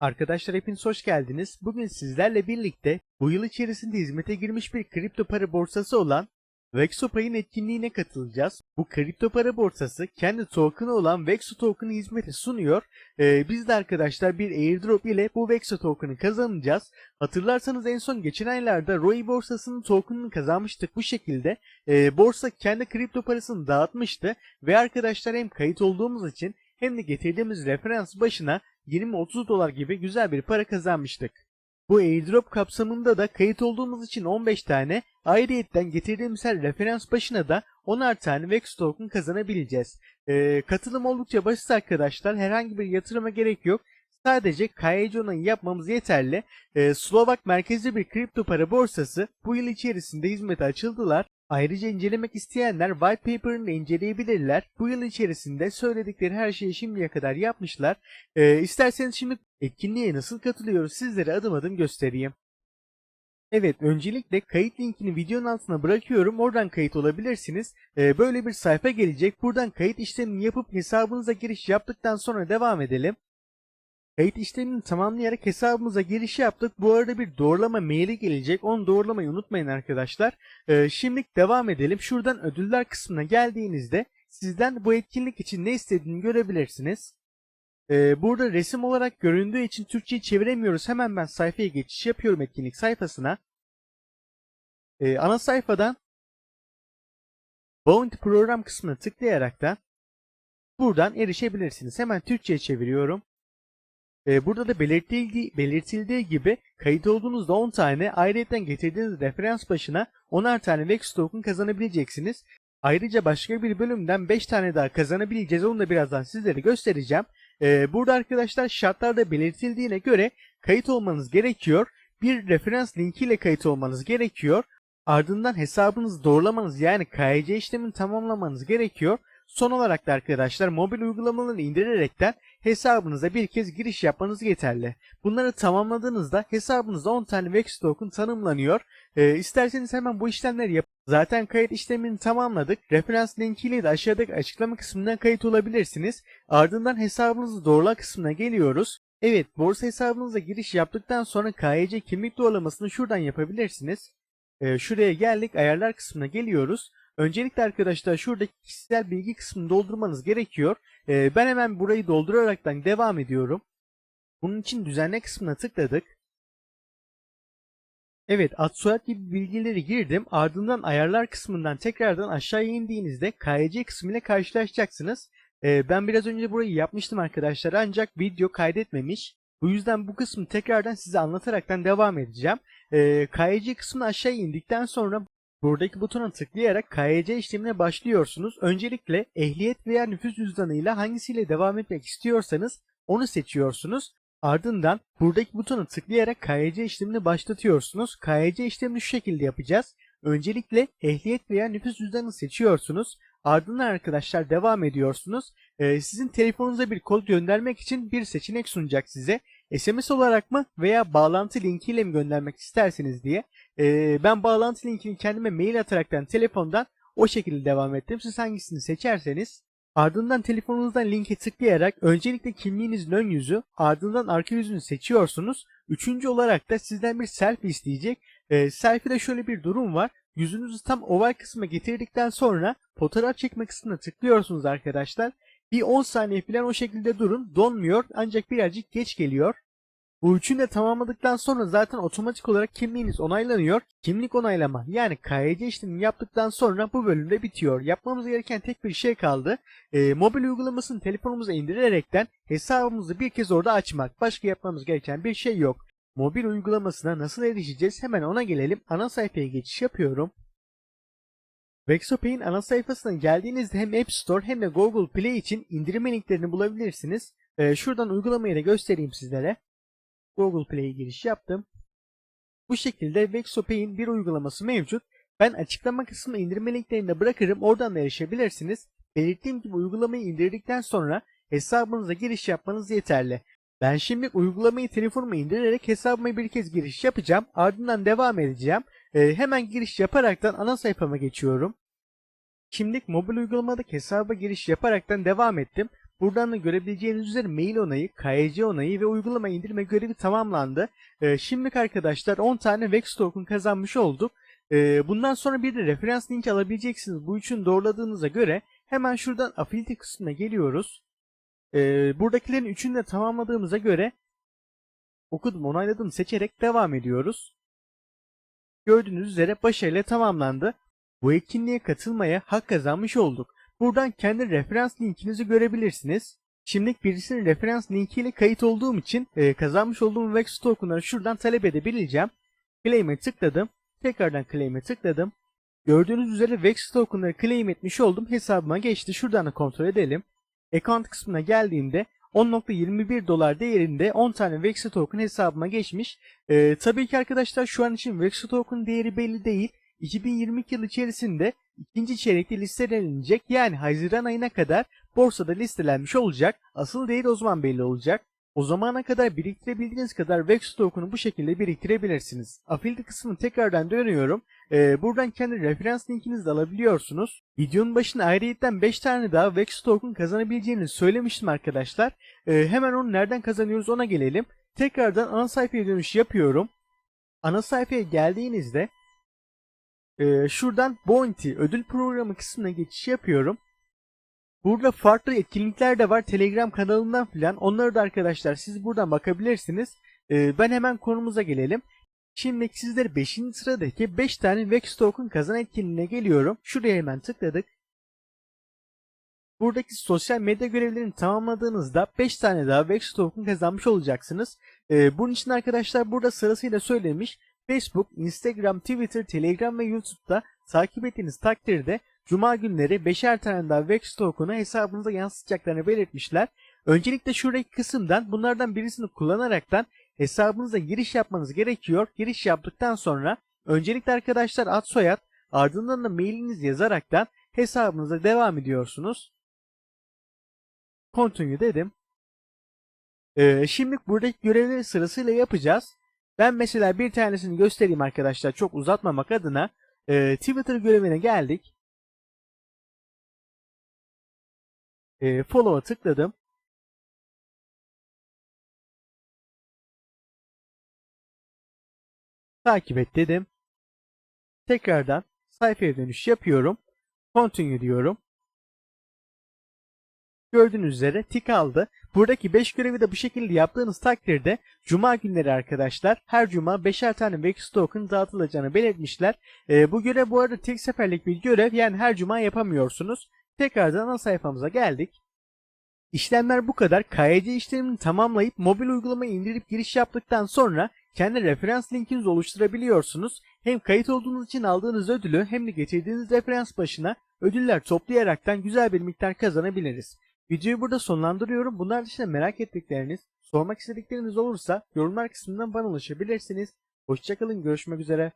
Arkadaşlar hepiniz hoş geldiniz. Bugün sizlerle birlikte bu yıl içerisinde hizmete girmiş bir kripto para borsası olan Vexopay'ın etkinliğine katılacağız. Bu kripto para borsası kendi token'ı olan Vexo token'ı hizmete sunuyor. Ee, biz de arkadaşlar bir airdrop ile bu Vexo token'ı kazanacağız. Hatırlarsanız en son geçen aylarda ROI borsasının token'ını kazanmıştık bu şekilde. Ee, borsa kendi kripto parasını dağıtmıştı ve arkadaşlar hem kayıt olduğumuz için hem de getirdiğimiz referans başına 20-30 dolar gibi güzel bir para kazanmıştık. Bu airdrop kapsamında da kayıt olduğumuz için 15 tane, ayrıyetten getirdiğimiz her referans başına da 10'ar tane Vex token kazanabileceğiz. Ee, katılım oldukça basit arkadaşlar. Herhangi bir yatırıma gerek yok. Sadece KYC onayı yapmamız yeterli. Ee, Slovak merkezli bir kripto para borsası bu yıl içerisinde hizmete açıldılar. Ayrıca incelemek isteyenler white paper'ını inceleyebilirler. Bu yıl içerisinde söyledikleri her şeyi şimdiye kadar yapmışlar. Ee, isterseniz şimdi etkinliğe nasıl katılıyoruz sizlere adım adım göstereyim. Evet öncelikle kayıt linkini videonun altına bırakıyorum. Oradan kayıt olabilirsiniz. Ee, böyle bir sayfa gelecek. Buradan kayıt işlemini yapıp hesabınıza giriş yaptıktan sonra devam edelim. Kayıt işlemini tamamlayarak hesabımıza giriş yaptık. Bu arada bir doğrulama maili gelecek. Onu doğrulamayı unutmayın arkadaşlar. Ee, şimdi devam edelim. Şuradan ödüller kısmına geldiğinizde sizden bu etkinlik için ne istediğini görebilirsiniz. Ee, burada resim olarak göründüğü için Türkçe'yi çeviremiyoruz. Hemen ben sayfaya geçiş yapıyorum etkinlik sayfasına. Ee, ana sayfadan Bounty program kısmına tıklayarak da buradan erişebilirsiniz. Hemen Türkçe'ye çeviriyorum. Ee, burada da belirtildiği, belirtildiği gibi kayıt olduğunuzda 10 tane ayrıca getirdiğiniz referans başına 10'ar tane Vex token kazanabileceksiniz. Ayrıca başka bir bölümden 5 tane daha kazanabileceğiz. Onu da birazdan sizlere göstereceğim. Ee, burada arkadaşlar şartlarda belirtildiğine göre kayıt olmanız gerekiyor. Bir referans linkiyle kayıt olmanız gerekiyor. Ardından hesabınızı doğrulamanız yani KYC işlemini tamamlamanız gerekiyor. Son olarak da arkadaşlar mobil uygulamaları indirerekten hesabınıza bir kez giriş yapmanız yeterli. Bunları tamamladığınızda hesabınızda 10 tane Vex token tanımlanıyor. Ee, isterseniz hemen bu işlemleri yap. Zaten kayıt işlemini tamamladık. Referans linkiyle de aşağıdaki açıklama kısmından kayıt olabilirsiniz. Ardından hesabınızı doğrula kısmına geliyoruz. Evet, borsa hesabınıza giriş yaptıktan sonra KYC kimlik doğrulamasını şuradan yapabilirsiniz. Ee, şuraya geldik, ayarlar kısmına geliyoruz. Öncelikle arkadaşlar şuradaki kişisel bilgi kısmını doldurmanız gerekiyor. Ee, ben hemen burayı dolduraraktan devam ediyorum. Bunun için düzenle kısmına tıkladık. Evet ad soyad gibi bilgileri girdim. Ardından ayarlar kısmından tekrardan aşağıya indiğinizde KYC kısmı ile karşılaşacaksınız. Ee, ben biraz önce burayı yapmıştım arkadaşlar ancak video kaydetmemiş. Bu yüzden bu kısmı tekrardan size anlataraktan devam edeceğim. Ee, KYC kısmına aşağı indikten sonra Buradaki butona tıklayarak KYC işlemine başlıyorsunuz. Öncelikle ehliyet veya nüfus cüzdanıyla hangisiyle devam etmek istiyorsanız onu seçiyorsunuz. Ardından buradaki butona tıklayarak KYC işlemini başlatıyorsunuz. KYC işlemini şu şekilde yapacağız. Öncelikle ehliyet veya nüfus cüzdanını seçiyorsunuz. Ardından arkadaşlar devam ediyorsunuz. Ee, sizin telefonunuza bir kod göndermek için bir seçenek sunacak size. SMS olarak mı veya bağlantı linkiyle mi göndermek isterseniz diye. Ee, ben bağlantı linkini kendime mail ataraktan telefondan o şekilde devam ettim. Siz hangisini seçerseniz ardından telefonunuzdan linke tıklayarak öncelikle kimliğinizin ön yüzü ardından arka yüzünü seçiyorsunuz. Üçüncü olarak da sizden bir selfie isteyecek. Ee, selfie'de şöyle bir durum var. Yüzünüzü tam oval kısma getirdikten sonra fotoğraf çekme kısmına tıklıyorsunuz arkadaşlar. Bir 10 saniye falan o şekilde durun. Donmuyor ancak birazcık geç geliyor. Bu üçünü de tamamladıktan sonra zaten otomatik olarak kimliğiniz onaylanıyor. Kimlik onaylama yani KYC işlemini yaptıktan sonra bu bölümde bitiyor. Yapmamız gereken tek bir şey kaldı. E, mobil uygulamasını telefonumuza indirerekten hesabımızı bir kez orada açmak. Başka yapmamız gereken bir şey yok. Mobil uygulamasına nasıl erişeceğiz hemen ona gelelim. Ana sayfaya geçiş yapıyorum. Vexopay'in ana sayfasına geldiğinizde hem App Store hem de Google Play için indirme linklerini bulabilirsiniz. Ee, şuradan uygulamayı da göstereyim sizlere. Google Play'e giriş yaptım. Bu şekilde Vexopay'in bir uygulaması mevcut. Ben açıklama kısmına indirme linklerini de bırakırım. Oradan da erişebilirsiniz. Belirttiğim gibi uygulamayı indirdikten sonra hesabınıza giriş yapmanız yeterli. Ben şimdi uygulamayı telefonuma indirerek hesabıma bir kez giriş yapacağım. Ardından devam edeceğim. Ee, hemen giriş yaparaktan ana sayfama geçiyorum. Şimdilik mobil uygulamadaki hesaba giriş yaparaktan devam ettim. Buradan da görebileceğiniz üzere mail onayı, KYC onayı ve uygulama indirme görevi tamamlandı. Ee, şimdilik arkadaşlar 10 tane Vex token kazanmış olduk. Ee, bundan sonra bir de referans linki alabileceksiniz. Bu üçünü doğruladığınıza göre hemen şuradan affiliate kısmına geliyoruz. Ee, buradakilerin üçünü de tamamladığımıza göre okudum onayladım seçerek devam ediyoruz. Gördüğünüz üzere başarıyla tamamlandı. Bu etkinliğe katılmaya hak kazanmış olduk. Buradan kendi referans linkinizi görebilirsiniz. Şimdilik birisinin referans linkiyle kayıt olduğum için e, kazanmış olduğum Vex token'ları şuradan talep edebileceğim. Claim'e tıkladım. Tekrardan claim'e tıkladım. Gördüğünüz üzere Vex token'ları claim etmiş oldum. Hesabıma geçti. Şuradan da kontrol edelim. Account kısmına geldiğimde 10.21 dolar değerinde 10 tane Vex token hesabıma geçmiş. Ee, tabii ki arkadaşlar şu an için Vex token değeri belli değil. 2022 yıl içerisinde ikinci çeyrekte listelenecek yani Haziran ayına kadar borsada listelenmiş olacak. Asıl değeri o zaman belli olacak. O zamana kadar biriktirebildiğiniz kadar Vex token'u bu şekilde biriktirebilirsiniz. Affiliate kısmını tekrardan dönüyorum. Ee, buradan kendi referans linkinizi de alabiliyorsunuz. Videonun başına ayrıyetten 5 tane daha Vex token kazanabileceğini söylemiştim arkadaşlar. Ee, hemen onu nereden kazanıyoruz ona gelelim. Tekrardan ana sayfaya dönüş yapıyorum. Ana sayfaya geldiğinizde ee, şuradan Bounty ödül programı kısmına geçiş yapıyorum. Burada farklı etkinlikler de var Telegram kanalından filan. Onları da arkadaşlar siz buradan bakabilirsiniz. Ee, ben hemen konumuza gelelim. Şimdi sizlere 5. sıradaki 5 tane Vex Token kazan etkinliğine geliyorum. Şuraya hemen tıkladık. Buradaki sosyal medya görevlerini tamamladığınızda 5 tane daha Vex Token kazanmış olacaksınız. Ee, bunun için arkadaşlar burada sırasıyla söylemiş. Facebook, Instagram, Twitter, Telegram ve YouTube'da takip ettiğiniz takdirde Cuma günleri 5'er tane daha Vex token'ı hesabınıza yansıtacaklarını belirtmişler. Öncelikle şuradaki kısımdan bunlardan birisini kullanaraktan hesabınıza giriş yapmanız gerekiyor. Giriş yaptıktan sonra öncelikle arkadaşlar ad soyad ardından da mailinizi yazaraktan hesabınıza devam ediyorsunuz. Continue dedim. Ee, şimdi buradaki görevleri sırasıyla yapacağız. Ben mesela bir tanesini göstereyim arkadaşlar çok uzatmamak adına. Ee, Twitter görevine geldik. Ee, follow'a tıkladım. Takip et dedim. Tekrardan sayfaya dönüş yapıyorum. Continue diyorum. Gördüğünüz üzere tik aldı. Buradaki 5 görevi de bu şekilde yaptığınız takdirde Cuma günleri arkadaşlar her Cuma 5'er tane Vex token dağıtılacağını belirtmişler. E, bu görev bu arada tek seferlik bir görev yani her Cuma yapamıyorsunuz. Tekrardan ana sayfamıza geldik. İşlemler bu kadar. KYC işlemini tamamlayıp mobil uygulamayı indirip giriş yaptıktan sonra kendi referans linkinizi oluşturabiliyorsunuz. Hem kayıt olduğunuz için aldığınız ödülü hem de getirdiğiniz referans başına ödüller toplayaraktan güzel bir miktar kazanabiliriz. Videoyu burada sonlandırıyorum. Bunlar dışında merak ettikleriniz, sormak istedikleriniz olursa yorumlar kısmından bana ulaşabilirsiniz. Hoşçakalın, görüşmek üzere.